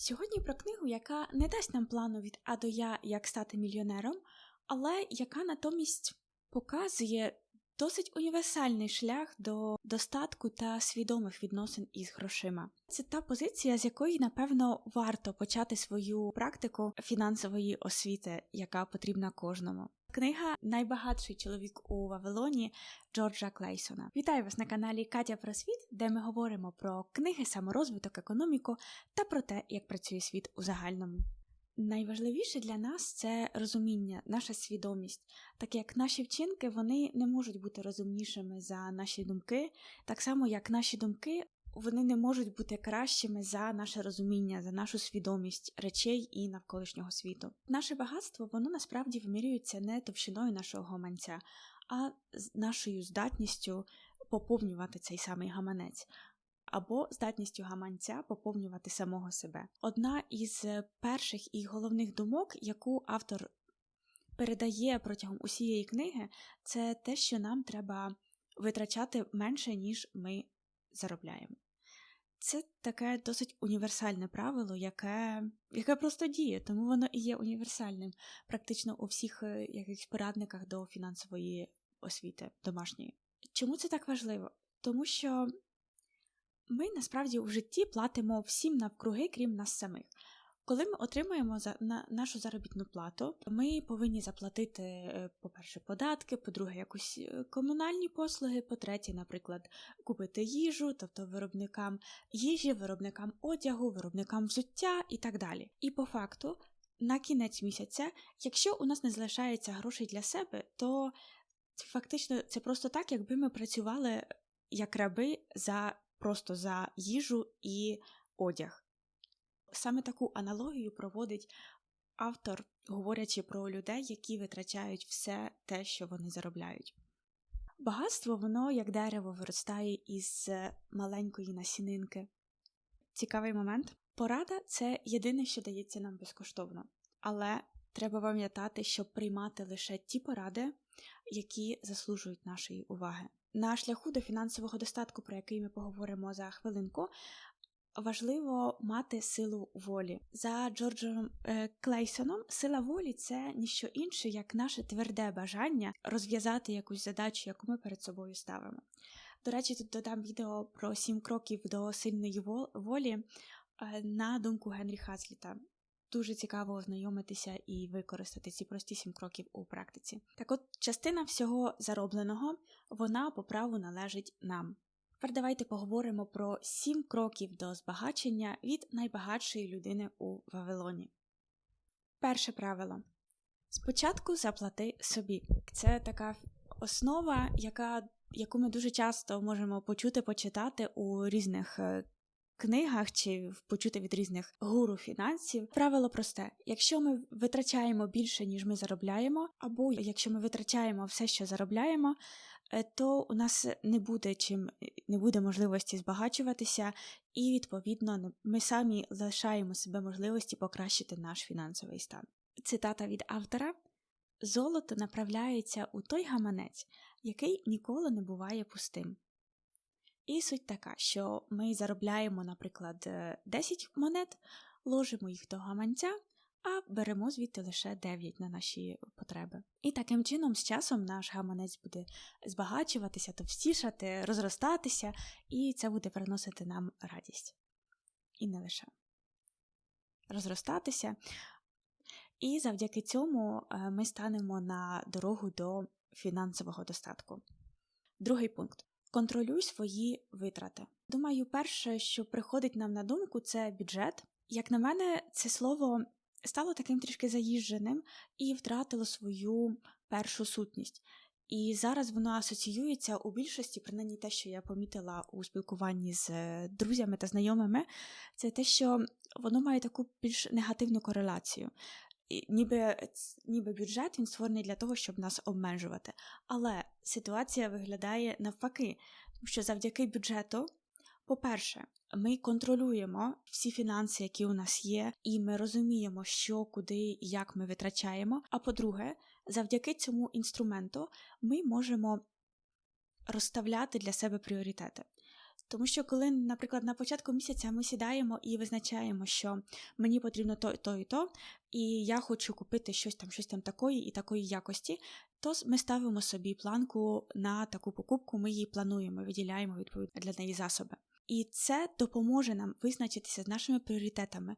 Сьогодні про книгу, яка не дасть нам плану від А до Я, як стати мільйонером, але яка натомість показує досить універсальний шлях до достатку та свідомих відносин із грошима. Це та позиція, з якої, напевно, варто почати свою практику фінансової освіти, яка потрібна кожному. Книга Найбагатший чоловік у Вавилоні Джорджа Клейсона. Вітаю вас на каналі Катя про світ, де ми говоримо про книги, саморозвиток, економіку та про те, як працює світ у загальному. Найважливіше для нас це розуміння, наша свідомість, так як наші вчинки вони не можуть бути розумнішими за наші думки, так само як наші думки вони не можуть бути кращими за наше розуміння, за нашу свідомість речей і навколишнього світу. Наше багатство воно насправді вимірюється не товщиною нашого гаманця, а нашою здатністю поповнювати цей самий гаманець. Або здатністю гаманця поповнювати самого себе. Одна із перших і головних думок, яку автор передає протягом усієї книги, це те, що нам треба витрачати менше, ніж ми заробляємо. Це таке досить універсальне правило, яке яке просто діє, тому воно і є універсальним практично у всіх е, якихось порадниках до фінансової освіти домашньої. Чому це так важливо? Тому що ми насправді у житті платимо всім навкруги, крім нас самих. Коли ми отримуємо за на нашу заробітну плату, ми повинні заплатити, е, по-перше, податки, по-друге, якусь е, комунальні послуги, по-третє, наприклад, купити їжу, тобто виробникам їжі, виробникам одягу, виробникам взуття і так далі. І по факту, на кінець місяця, якщо у нас не залишається грошей для себе, то фактично це просто так, якби ми працювали як раби за просто за їжу і одяг. Саме таку аналогію проводить автор, говорячи про людей, які витрачають все те, що вони заробляють. Багатство, воно, як дерево, виростає із маленької насінинки. Цікавий момент. Порада це єдине, що дається нам безкоштовно, але треба пам'ятати, щоб приймати лише ті поради, які заслужують нашої уваги. На шляху до фінансового достатку, про який ми поговоримо за хвилинку, важливо мати силу волі. За Джорджем е, Клейсоном, сила волі це ніщо інше, як наше тверде бажання розв'язати якусь задачу, яку ми перед собою ставимо. До речі, тут додам відео про сім кроків до сильної волі е, на думку Генрі Хазліта. Дуже цікаво ознайомитися і використати ці прості сім кроків у практиці. Так от, частина всього заробленого, вона по праву належить нам. Тепер давайте поговоримо про сім кроків до збагачення від найбагатшої людини у Вавилоні. Перше правило. Спочатку заплати собі. Це така основа, яка, яку ми дуже часто можемо почути, почитати у різних е, книгах чи почути від різних гуру фінансів. Правило просте: якщо ми витрачаємо більше, ніж ми заробляємо, або якщо ми витрачаємо все, що заробляємо, то у нас не буде чим не буде можливості збагачуватися, і, відповідно, ми самі залишаємо себе можливості покращити наш фінансовий стан. Цитата від автора: Золото направляється у той гаманець, який ніколи не буває пустим. І суть така, що ми заробляємо, наприклад, 10 е, монет, ложимо їх до гаманця, а беремо звідти лише 9 на наші потреби. І таким чином, з часом наш гаманець буде збагачуватися, товстішати, розростатися, і це буде приносити нам радість. І не лише розростатися. І завдяки цьому е, ми станемо на дорогу до фінансового достатку. Другий пункт. Контролюй свої витрати. Думаю, перше, що приходить нам на думку, це бюджет. Як на мене, це слово стало таким трішки заїждженим і втратило свою першу сутність. І зараз воно асоціюється у більшості, принаймні те, що я помітила у спілкуванні з е, друзями та знайомими, це те, що воно має таку більш негативну кореляцію. І ніби ніби бюджет він створений для того, щоб нас обмежувати. Але ситуація виглядає навпаки, тому що завдяки бюджету по-перше, ми контролюємо всі фінанси, які у нас є, і ми розуміємо, що, куди і як ми витрачаємо. А по-друге, завдяки цьому інструменту ми можемо розставляти для себе пріоритети. Тому що, коли, наприклад, на початку місяця ми сідаємо і визначаємо, що мені потрібно то, то і то, і я хочу купити щось там, щось там такої і такої якості, то ми ставимо собі планку на таку покупку, ми її плануємо, виділяємо відповідно для неї засоби. І це допоможе нам визначитися з нашими пріоритетами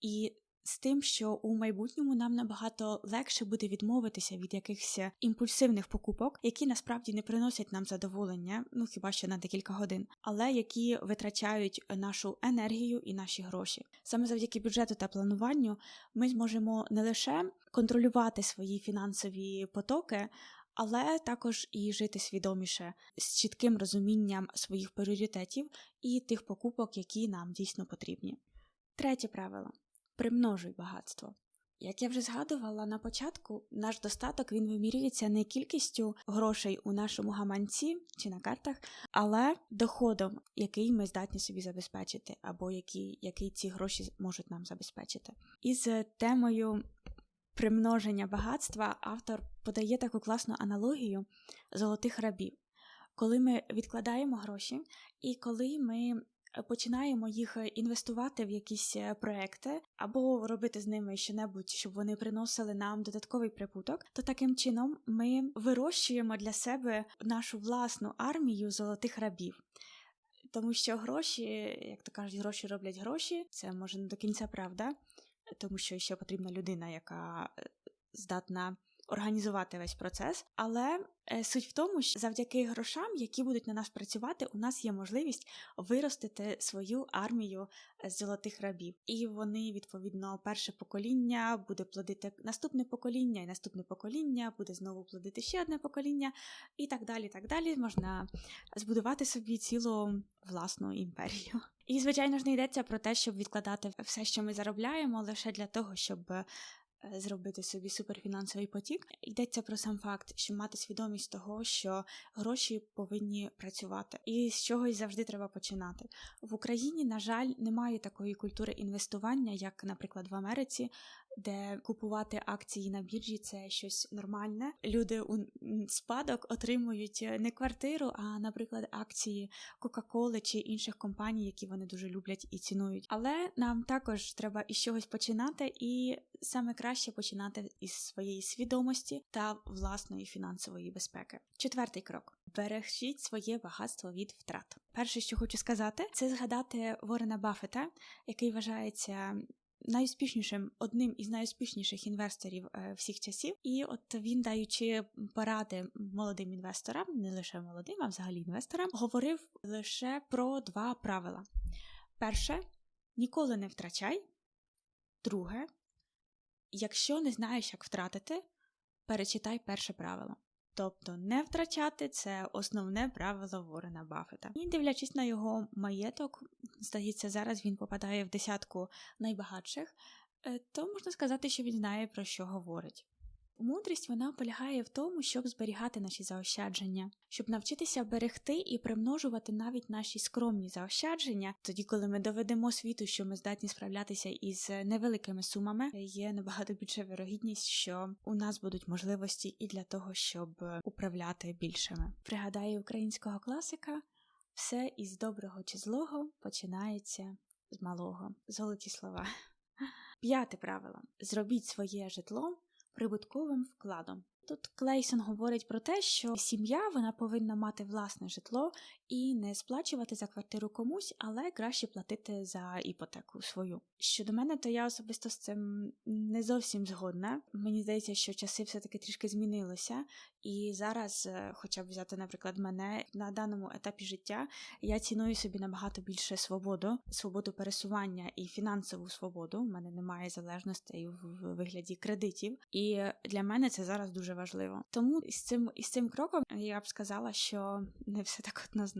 і з тим, що у майбутньому нам набагато легше буде відмовитися від якихось імпульсивних покупок, які насправді не приносять нам задоволення, ну хіба що на декілька годин, але які витрачають нашу енергію і наші гроші. Саме завдяки бюджету та плануванню ми зможемо не лише контролювати свої фінансові потоки. Але також і жити свідоміше з чітким розумінням своїх пріоритетів і тих покупок, які нам дійсно потрібні. Третє правило примножуй багатство. Як я вже згадувала на початку, наш достаток він вимірюється не кількістю грошей у нашому гаманці чи на картах, але доходом, який ми здатні собі забезпечити, або який, який ці гроші можуть нам забезпечити. І з темою примноження багатства автор подає таку класну аналогію золотих рабів, коли ми відкладаємо гроші, і коли ми починаємо їх інвестувати в якісь е, проекти або робити з ними щонебудь, щоб вони приносили нам додатковий прибуток, то таким чином ми вирощуємо для себе нашу власну армію золотих рабів. Тому що гроші, як то кажуть, гроші роблять гроші, це може не до кінця правда, тому що ще потрібна людина, яка е, здатна організувати весь процес. Але е, суть в тому, що завдяки грошам, які будуть на нас працювати, у нас є можливість виростити свою армію золотих рабів. І вони, відповідно, перше покоління буде плодити наступне покоління, і наступне покоління буде знову плодити ще одне покоління, і так далі. так далі. Можна збудувати собі цілу власну імперію. І, звичайно ж, не йдеться про те, щоб відкладати все, що ми заробляємо, лише для того, щоб Е, зробити собі суперфінансовий потік. Йдеться про сам факт, щоб мати свідомість того, що гроші повинні працювати, і з чогось завжди треба починати. В Україні, на жаль, немає такої культури інвестування, як, наприклад, в Америці, де купувати акції на біржі це щось нормальне. Люди у спадок отримують не квартиру, а, наприклад, акції Кока-Коли чи інших компаній, які вони дуже люблять і цінують. Але нам також треба із чогось починати, і саме краще починати із своєї свідомості та власної фінансової безпеки. Четвертий крок. Бережіть своє багатство від втрат. Перше, що хочу сказати, це згадати Ворена Баффета, який вважається найуспішнішим одним із найуспішніших інвесторів е, всіх часів, і от він, даючи поради молодим інвесторам, не лише молодим, а взагалі інвесторам, говорив лише про два правила: перше ніколи не втрачай. Друге, якщо не знаєш, як втратити, перечитай перше правило. Тобто не втрачати це основне правило Ворена Баффета. І дивлячись на його маєток, здається, зараз він попадає в десятку найбагатших, е, то можна сказати, що він знає про що говорить. Мудрість вона полягає в тому, щоб зберігати наші заощадження, щоб навчитися берегти і примножувати навіть наші скромні заощадження, тоді, коли ми доведемо світу, що ми здатні справлятися із невеликими сумами, є набагато більша вирогідність, що у нас будуть можливості і для того, щоб управляти більшими. Пригадаю українського класика: все із доброго чи злого починається з малого. Золоті слова. П'яте правило: зробіть своє житло прибутковим вкладом. Тут Клейсон говорить про те, що сім'я вона повинна мати власне житло і не сплачувати за квартиру комусь, але краще платити за іпотеку свою. Щодо мене, то я особисто з цим не зовсім згодна. Мені здається, що часи все-таки трішки змінилися, і зараз, е, хоча б взяти, наприклад, мене на даному етапі життя, я ціную собі набагато більше свободу, свободу пересування і фінансову свободу. У мене немає залежностей в вигляді кредитів, і для мене це зараз дуже важливо. Тому із цим із цим кроком я б сказала, що не все так однозначно.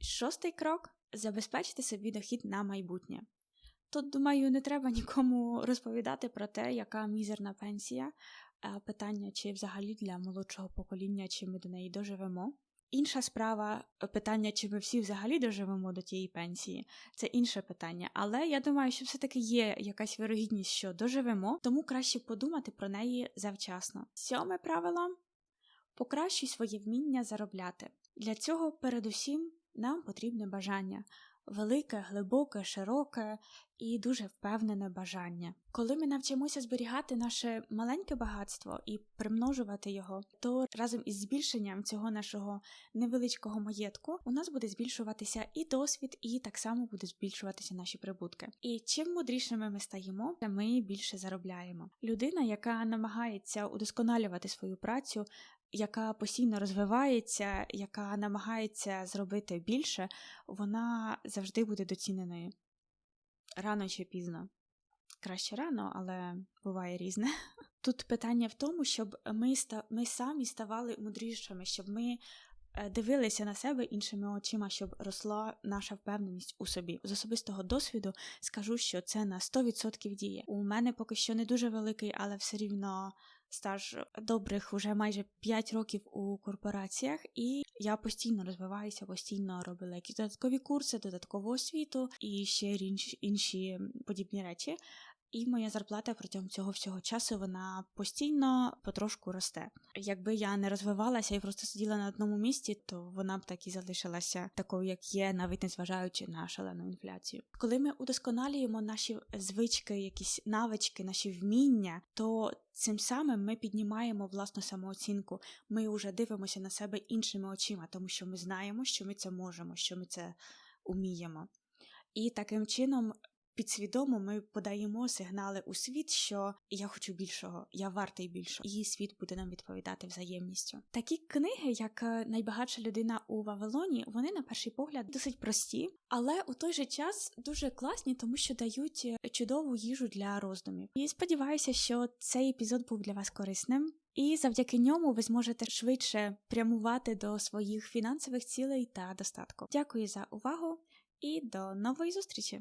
Шостий крок забезпечити собі дохід на майбутнє. Тут, думаю, не треба нікому розповідати про те, яка мізерна пенсія, питання, чи взагалі для молодшого покоління, чи ми до неї доживемо. Інша справа питання, чи ми всі взагалі доживемо до тієї пенсії, це інше питання. Але я думаю, що все-таки є якась вирогідність, що доживемо, тому краще подумати про неї завчасно. Сьоме правило покращуй своє вміння заробляти. Для цього, передусім, Нам потрібне бажання. Велике, глибоке, широке і дуже впевнене бажання. Коли ми навчимося зберігати наше маленьке багатство і примножувати його, то разом із збільшенням цього нашого невеличкого маєтку у нас буде збільшуватися і досвід, і так само буде збільшуватися наші прибутки. І чим мудрішими ми стаємо, ми більше заробляємо. Людина, яка намагається удосконалювати свою працю, яка постійно розвивається, яка намагається зробити більше, вона завжди буде доціненою рано чи пізно. Краще рано, але буває різне. Тут питання в тому, щоб ми, ми самі ставали мудрішими, щоб ми е, дивилися на себе іншими очима, щоб росла наша впевненість у собі. З особистого досвіду скажу, що це на 100% діє. У мене поки що не дуже великий, але все рівно стаж добрих вже майже 5 років у корпораціях, і я постійно розвиваюся, постійно робила якісь додаткові курси, додаткову освіту і ще інші, подібні речі. І моя зарплата протягом цього всього часу вона постійно потрошку росте. Якби я не розвивалася і просто сиділа на одному місці, то вона б так і залишилася такою, як є, навіть незважаючи на шалену інфляцію. Коли ми удосконалюємо наші звички, якісь навички, наші вміння, то цим самим ми піднімаємо власну самооцінку. Ми вже дивимося на себе іншими очима, тому що ми знаємо, що ми це можемо, що ми це уміємо. І таким чином підсвідомо ми подаємо сигнали у світ, що я хочу більшого, я вартий більшого, і світ буде нам відповідати взаємністю. Такі книги, як е, найбагатша людина у Вавилоні, вони на перший погляд досить прості, але у той же час дуже класні, тому що дають е, чудову їжу для роздумів. І сподіваюся, що цей епізод був для вас корисним. І завдяки ньому ви зможете швидше прямувати до своїх фінансових цілей та достатку. Дякую за увагу і до нової зустрічі!